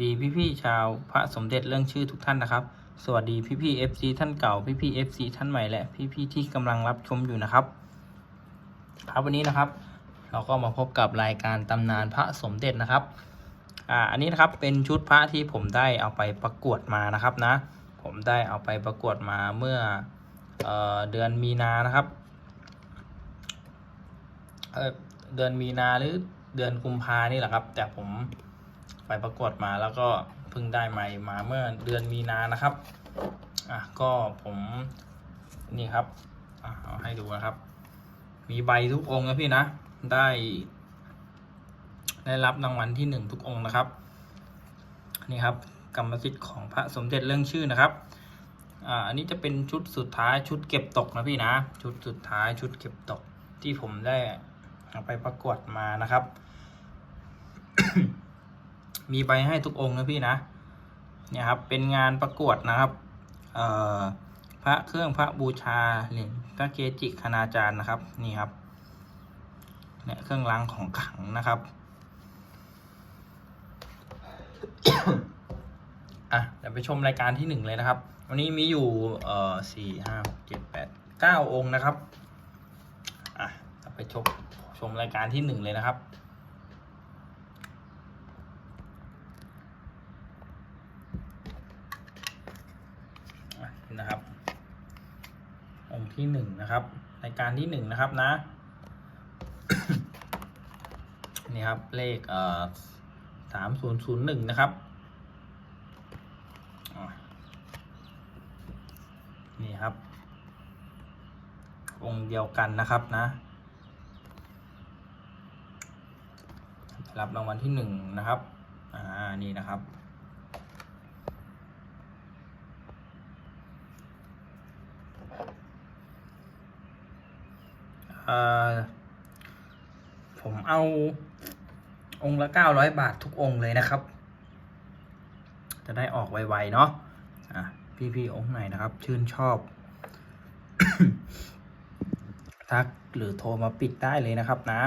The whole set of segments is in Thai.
ดีพี่ๆชาวพระสมเด็จเรื่องชื่อทุกท่านนะครับ สวัสดีพี่ๆ FC ท่านเก่าพี่ๆ FC ท่านใหม่และพี่ๆที่กำลังรับชมอยู่นะครับ ครับวันนี้นะครับ เราก็มาพบกับรายการตำนานพระสมเด็จนะครับอ่าอันนี้นะครับเป็นชุดพระที่ผมได้เอาไปประกวดมานะครับนะ ผมได้เอาไปประกวดมาเมื่อเออเดือนมีนานะครับเออเดือนมีนาหรือเดือนกุมภานี่แหละครับ แต่ผม ไปประกวดมาแล้วก็เพิ่งได้ใหม่มาเมื่อเดือนมีนานะครับ อะก็ผมนี่ครับอะเอาให้ดูนะครับ มีใบทุกองค์นะพี่นะ ได้ ได้รับรางวัลที่หนึ่งทุกองค์นะครับ นี่ครับกรรมสิทธิ์ของพระสมเด็จเรื่องชื่อนะครับ อ่า อันนี้จะเป็นชุดสุดท้ายชุดเก็บตกนะพี่นะ ชุดสุดท้ายชุดเก็บตกที่ผมได้เอาไปประกวดมานะครับ มีใบให้ทุกองค์นะพี่นะเนี่ยครับเป็นงานประกวดนะครับพระเครื่องพระบูชาเหรียญพระเกจิคณาจารย์นะครับนี่ครับเนี่ยเครื่องรางของขลังนะครับอะเดี๋ยวไปชมรายการที่หนึ่งเลยนะครับ วันนี้มีอยู่เอ่อสี่ห้าเจ็ดแปดเก้าองค์นะครับอะไปชมชมรายการที่หนึ่งเลยนะครับ อะนี่นะครับ องค์ ที่หนึ่งนะครับรายการที่หนึ่งนะครับนะ นี่ครับเลขเอ่อสามศูนย์ศูนย์หนึ่งนะครับนี่ครับ องค์เดียวกันนะครับนะ รับรางวัลที่หนึ่งนะครับ อ่า นี่นะครับ เอ่อ ผมเอาองค์ละเก้าร้อยบาททุกองค์เลยนะครับ จะได้ออกไวๆเนาะอะพี่ๆองค์ไหนนะครับ ชื่นชอบ ทักหรือโทรมาปิดได้เลยนะครับนะ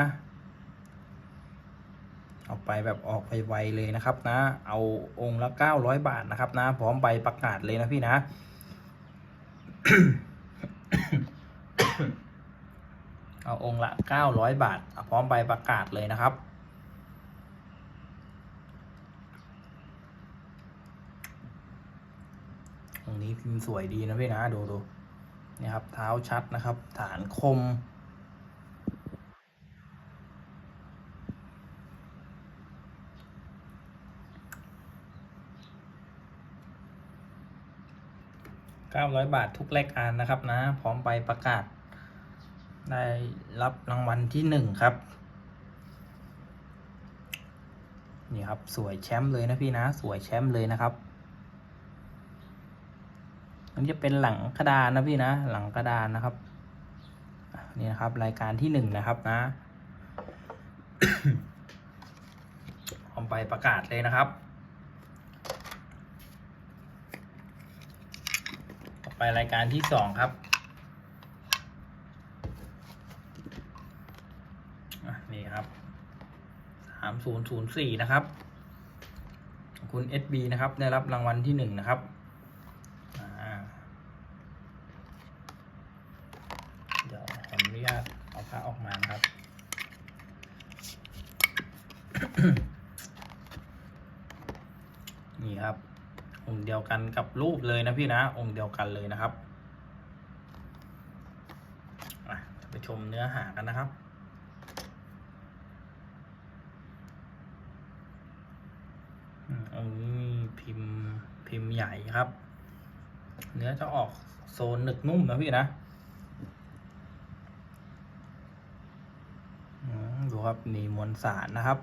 เอาไปแบบออกไวๆเลยนะครับนะ เอาองค์ละเก้าร้อยบาทนะครับนะ พร้อมใบประกาศเลยนะพี่นะ เอาองค์ละเก้าร้อยบาทเอาพร้อมใบประกาศเลยนะครับองนี้พิมพ์สวยดีนะพี่นะ ดูดูนี่ครับ เท้าชัดนะครับ ฐานคมเก้าร้อยบาททุกรายการนะครับนะ พร้อมใบประกาศ ได้รับรางวัลที่หนึ่งครับ นี่ครับสวยแชมป์เลยนะพี่นะ สวยแชมป์เลยนะครับอันนี้จะเป็นหลังกระดานนะพี่นะ หลังกระดานนะครับนี่นะครับ รายการที่หนึ่งนะครับนะเอาไปประกาศเลยนะครับไปรายการที่สองครับ อะครับสามศูนย์ศูนย์สี่นะครับ คุณ SB นะครับ ได้รับรางวัลที่หนึ่งนะครับเดี๋ยวขออนุญาตเอาพระออกมานะครับนี่ครับ องค์เดียวกันกับรูปเลยนะพี่นะ องค์เดียวกันเลยนะครับไปชมเนื้อหากันนะครับ อืมองค์นี้มีพิมพ์พิมพ์ ใหญ่ครับ เนื้อจะออกโซนหนึกนุ่มนะพี่นะดูครับมีมวลสารนะครับ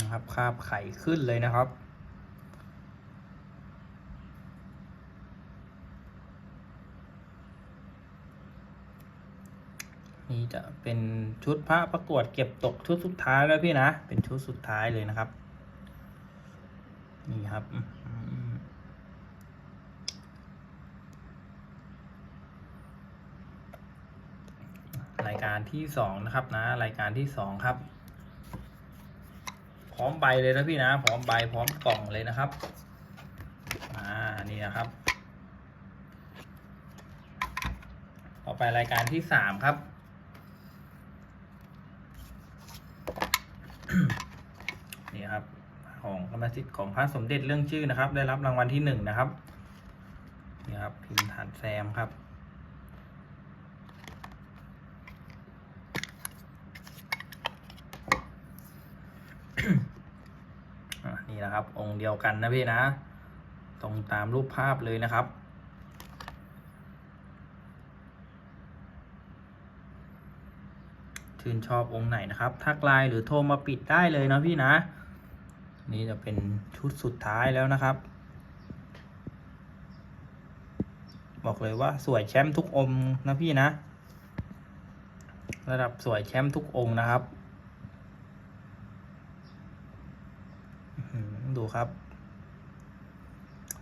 นะครับคาบไข่ขึ้นเลยนะครับ จะเป็นชุดพระประกวดเก็บตกชุดสุดท้ายแล้วพี่นะ เป็นชุดสุดท้ายเลยนะครับ นี่ครับอื้อหือการที่สองนะครับนะ รายการที่สองครับ พร้อมใบเลยนะพี่นะ พร้อมใบพร้อมกล่องเลยนะครับอ่านี่นะครับ ต่อไปรายการที่สามครับ นี่ครับ ของกรรมสิทธิ์ของพระสมเด็จเรื่องชื่อนะครับ ได้รับรางวัลที่หนึ่งนะครับนี่ครับพิมพ์ฐานแซมครับ นี่นะครับ องค์เดียวกันนะพี่นะตรงตามรูปภาพเลยนะครับชื่นชอบองค์ไหนนะครับ ทักไลน์หรือโทรมาปิดได้เลยนะพี่นะ นี่จะเป็นชุดสุดท้ายแล้วนะครับ บอกเลยว่าสวยแชมป์ทุกองนะพี่นะ ระดับสวยแชมป์ทุกองนะครับ ดูครับ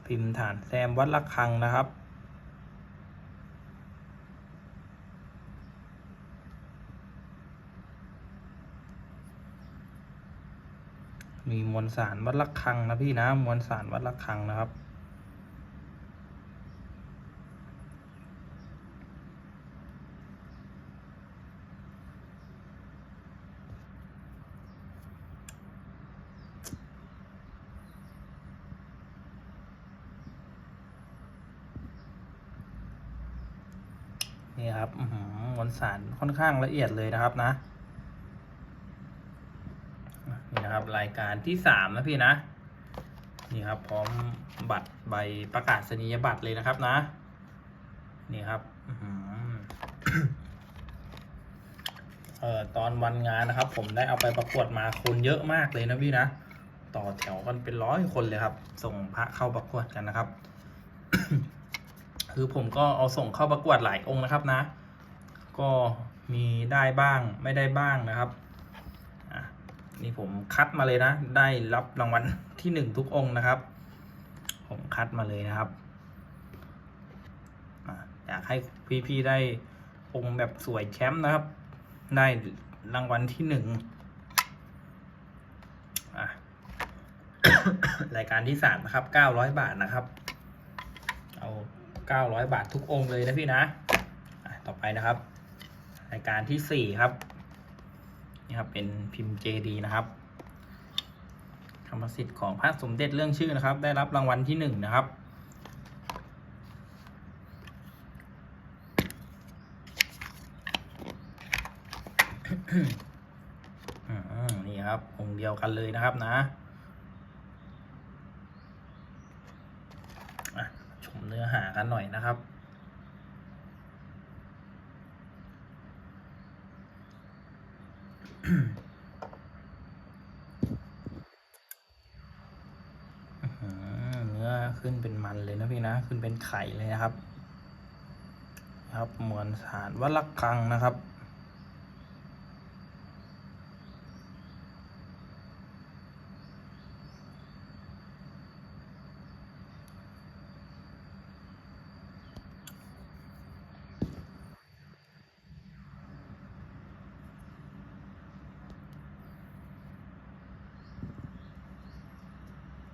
พิมพ์ฐานแซมวัดระฆังนะครับ มีมวลสารวัดระฆังนะพี่นะมวลสารวัดระฆังนะครับ นี่ครับมวลสารค่อนข้างละเอียดเลยนะครับนะ นี่นะครับรายการที่สามนะพี่นะ นี่ครับ พร้อมบัตรใบประกาศนียบัตรเลยนะครับนะ นี่ครับเอ่อตอนวันงานนะครับ ผมได้เอาไปประกวดมาคนเยอะมากเลยนะพี่นะต่อแถวกันเป็นร้อยคนเลยครับ ส่งพระเข้าประกวดกันนะครับ คือผมก็เอาส่งเข้าประกวดหลายองค์นะครับนะ ก็มีได้บ้างไม่ได้บ้างนะครับ นี่ผมคัดมาเลยนะ ได้รับรางวัลที่หนึ่งทุกองค์นะครับ ผมคัดมาเลยนะครับอยากให้พี่ๆได้องค์แบบสวยแชมป์นะครับ ได้รางวัลที่หนึ่งรายการที่สามนะครับเก้าร้อยบาทนะครับ เอาเก้าร้อยบาททุกองค์เลยนะพี่นะ ต่อไปนะครับ รายการที่สี่ครับ นี่ครับเป็นพิมพ์เจดีนะครับกรรมสิทธิ์ของพระสมเด็จเรื่องชื่อนะครับ ได้รับรางวัลที่หนึ่งนะครับ นี่ครับองค์เดียวกันเลยนะครับนะชมเนื้อหากันหน่อยนะครับ อื้อหือ เนื้อขึ้นเป็นมันเลยนะพี่นะ ขึ้นเป็นไข่เลยนะครับ ครับเหมือนสารวัลคังนะครับ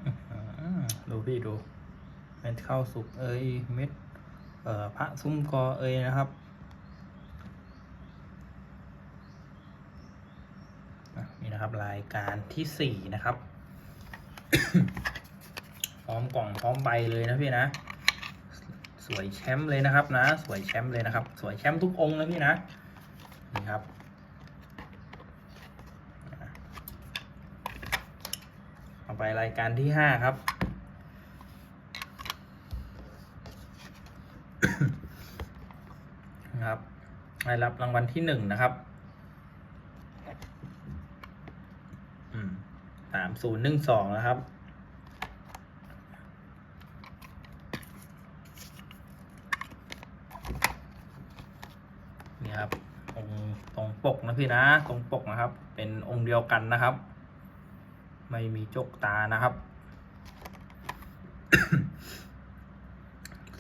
อืมดูพี่ดู เม็ดข้าวสุกเอ้ยเม็ดพระซุ้มกอเอ้ยนะครับนี่นะครับรายการที่สี่นะครับ พร้อมกล่องพร้อมใบเลยนะพี่นะ สวยแชมป์เลยนะครับนะ สวยแชมป์เลยนะครับ สวยแชมป์ทุกองค์นะพี่นะนี่ครับต่อไปรายการที่ห้าครับ ได้รับรางวัลที่หนึ่งนะครับสามศูนย์หนึ่งสองนะครับ นี่ครับองตรงปกนะพี่นะตรงปกนะครับ เป็นองค์เดียวกันนะครับ ไม่มีจกตานะครับ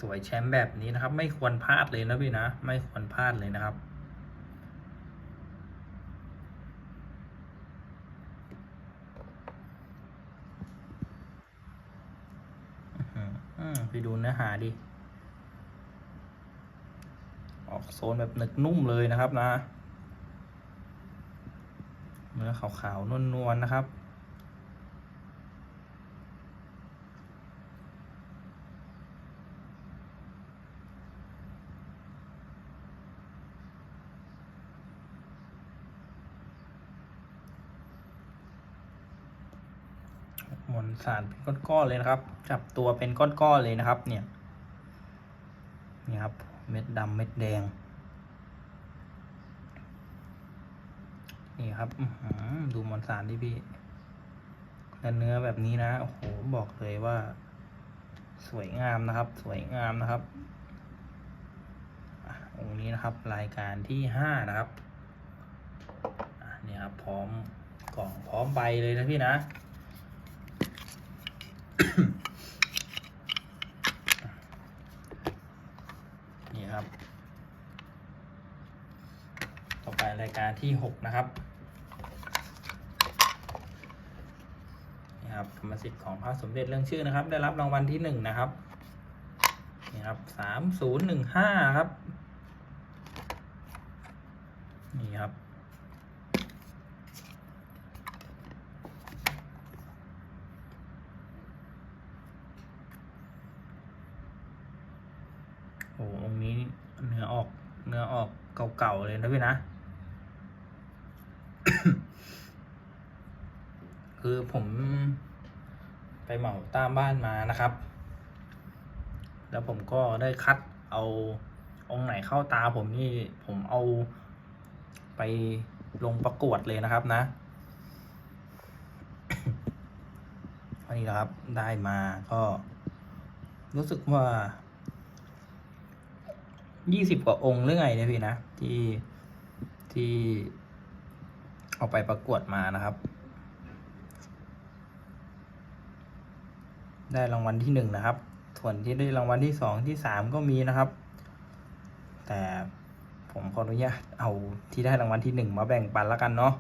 สวยแชมป์แบบนี้นะครับ ไม่ควรพลาดเลยนะพี่นะ ไม่ควรพลาดเลยนะครับ ไปดูเนื้อหาดิ ออกโซนแบบหนึกนุ่มเลยนะครับนะ เนื้อขาวๆนวลๆนนะครับ สารเป็นก้อนๆเลยนะครับ จับตัวเป็นก้อนๆเลยนะครับ เนี่ยนี่ครับ เม็ดดำเม็ดแดง นี่ครับดูมวลสารดิพี่และเนื้อแบบนี้นะโอ้โหบอกเลยว่า สวยงามนะครับ สวยงามนะครับองค์นี้นะครับ รายการที่ห้านะครับอะนี่ครับ พร้อมกล่องพร้อมใบเลยนะพี่นะ นี่ครับ ต่อไปรายการที่หกนะครับนี่ครับกรรมสิทธิ์ของพระสมเด็จเรื่องชื่อนะครับ ได้รับรางวัลที่หนึ่งนะครับนี่ครับสามศูนย์หนึ่งห้าครับ นี่ครับ โอ้องค์นี้เนื้อออกเนื้อออก เลยนะพี่นะ คือผมไปเหมาตามบ้านมานะครับ แล้วผมก็ได้คัดเอาองค์ไหนเข้าตาผมนี่ผมเอาไปลงประกวดเลยนะครับนะอันนี้นะครับได้มาก็รู้สึกว่า ยี่สิบกว่าองค์หรือไงเนี่ยพี่นะที่ที่เอาไปประกวดมานะครับ ได้รางวัลที่หนึ่งนะครับ ส่วนที่ได้รางวัลที่สองที่สามก็มีนะครับ แต่ผมขออนุญาตเอาที่ได้รางวัลที่หนึ่งมาแบ่งปันแล้วกันเนาะ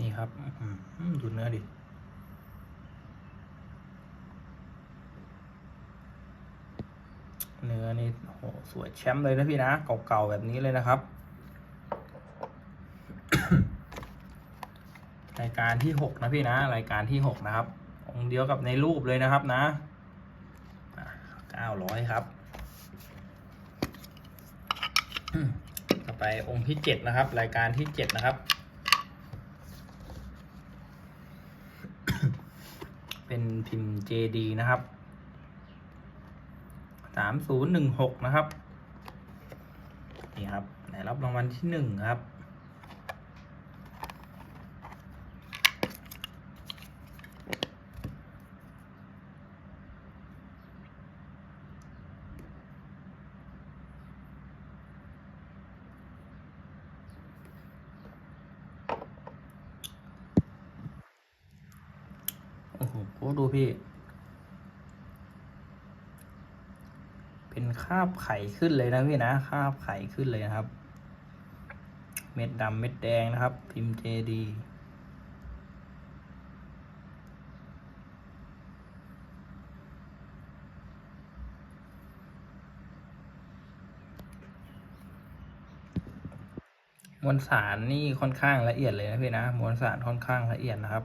นี่ครับดูเนื้อดิเนื้อนี่โหสวยแชมป์เลยนะพี่นะ เก่าๆแบบนี้เลยนะครับ รายการที่หกนะพี่นะ รายการที่หกนะครับ องค์เดียวกับในรูปเลยนะครับนะเก้าร้อยครับ ต่อไปองค์ที่เจ็ดนะครับ รายการที่เจ็ดนะครับ เป็นพิมพ์ JD นะครับสามศูนย์หนึ่งหกนะครับ นี่ครับได้รับรางวัลที่หนึ่งครับ โอ้โหดูพี่ เป็นคาบไข่ขึ้นเลยนะพี่นะคาบไข่ขึ้นเลยนะครับ เม็ดดำเม็ดแดงนะครับ พิมพ์เจดีมวลสารนี่ค่อนข้างละเอียดเลยนะพี่นะมวลสารค่อนข้างละเอียดนะครับ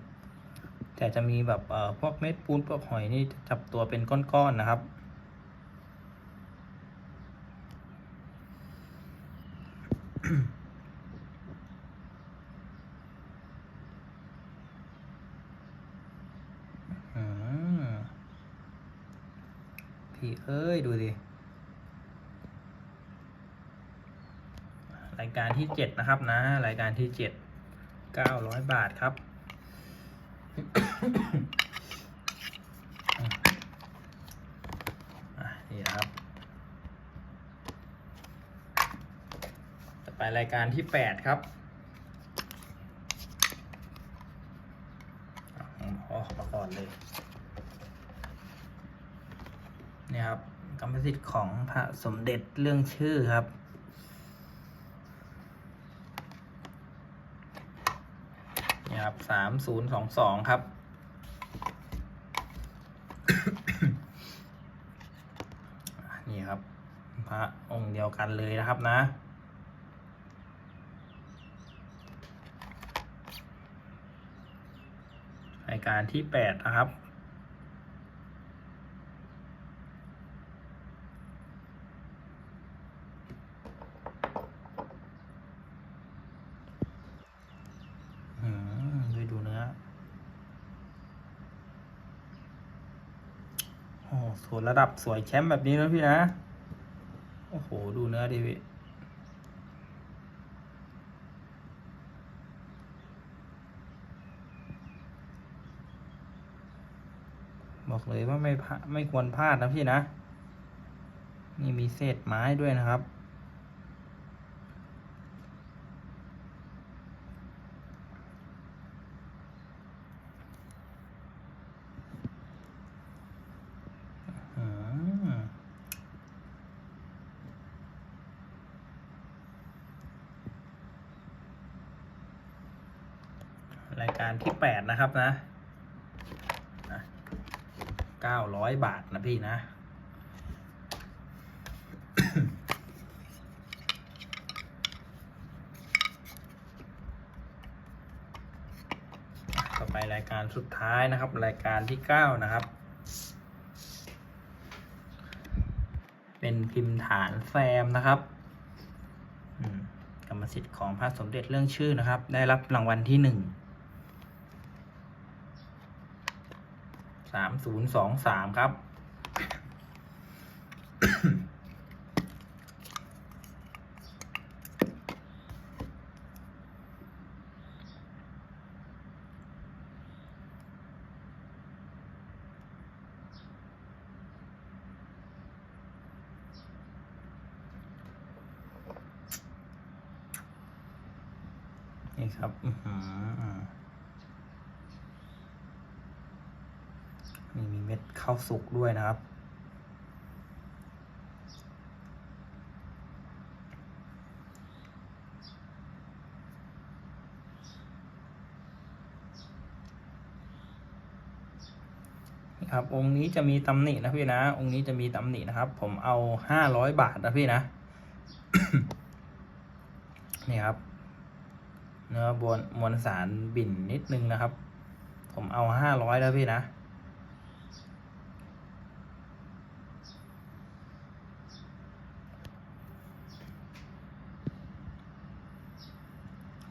แต่จะมีแบบเอ่อพวกเม็ดปูนพวกหอยนี่จะจับตัวเป็นก้อนๆนะครับ อืม พี่เอ้ย ดูดิรายการที่เจ็ดนะครับนะ รายการที่เจ็ดเก้าร้อยบาทครับ นี่นะครับต่อไปรายการที่แปดครับอะผมขอมาก่อนเลย รรมสิทธิ์ของพระสมเด็จเรื่องชื่อครับ นี่ครับสามศูนย์สองสองครับ นี่ครับ พระองค์เดียวกันเลยนะครับนะรายการที่แปดนะครับ อืมดูดูเนื้อ โอ้โห สวยระดับสวยแชมป์แบบนี้นะพี่นะ โอ้โห ดูเนื้อดิพี่บอกเลยว่าไม่พลาไม่ควรพลาดนะพี่นะ นี่มีเศษไม้ด้วยนะครับ อืมายการที่แปดนะครับนะเก้าร้อยบาทนะพี่นะต่อไปรายการสุดท้ายนะครับ รายการที่เก้านะครับ เป็นพิมพ์ฐานแซมนะครับกรรมสิทธิ์ของพระสมเด็จเรื่องชื่อนะครับ ได้รับรางวัลที่หนึ่ง สามศูนย์สองสามครับ นี่ครับ อือหือ นี่มีเม็ดข้าวสุกด้วยนะครับ นี่ครับ องค์นี้จะมีตำหนินะพี่นะ องค์นี้จะมีตำหนินะครับ ผมเอาห้าร้อยบาทนะพี่นะ นี่ครับ เนื้อบนมวลสารบิ่นนิดนึงนะครับ ผมเอาห้าร้อยแล้วพี่นะ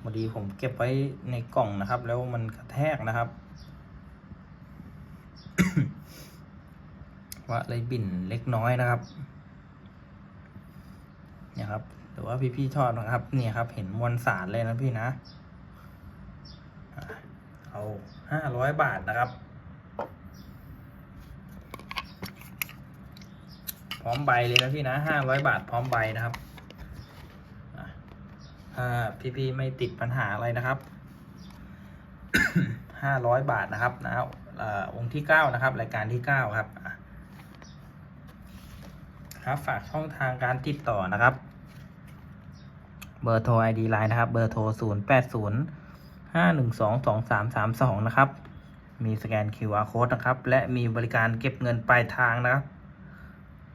พอดีผมเก็บไว้ในกล่องนะครับ แล้วมันกระแทกนะครับ ว่าเลยบิ่นเล็กน้อยนะครับเนี่ยครับหรือว่าพี่ๆชอบนะครับเนี่ยครับ เห็นมวลสารเลยนะพี่นะเอาห้าร้อยบาทนะครับ พร้อมใบเลยนะพี่นะห้าร้อยบาทพร้อมใบนะครับ ถ้าพี่ๆไม่ติดปัญหาอะไรนะครับห้าร้อยบาทนะครับนะเอ่อองค์ที่เก้านะครับ รายการที่เก้าครับครับฝากช่องทางการติดต่อนะครับ เบอร์โทร ID Line นะครับ เบอร์โทร 0 8 0 5 1 2 2 3 3 2 นะครับ มีสแกน QR Code นะครับ และมีบริการเก็บเงินปลายทางนะครับ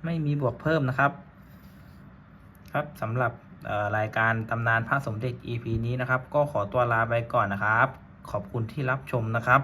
ไม่มีบวกเพิ่มนะครับ ครับสำหรับ รายการตำนานพระสมเด็จ EP นี้นะครับ ก็ขอตัวลาไปก่อนนะครับ ขอบคุณที่รับชมนะครับ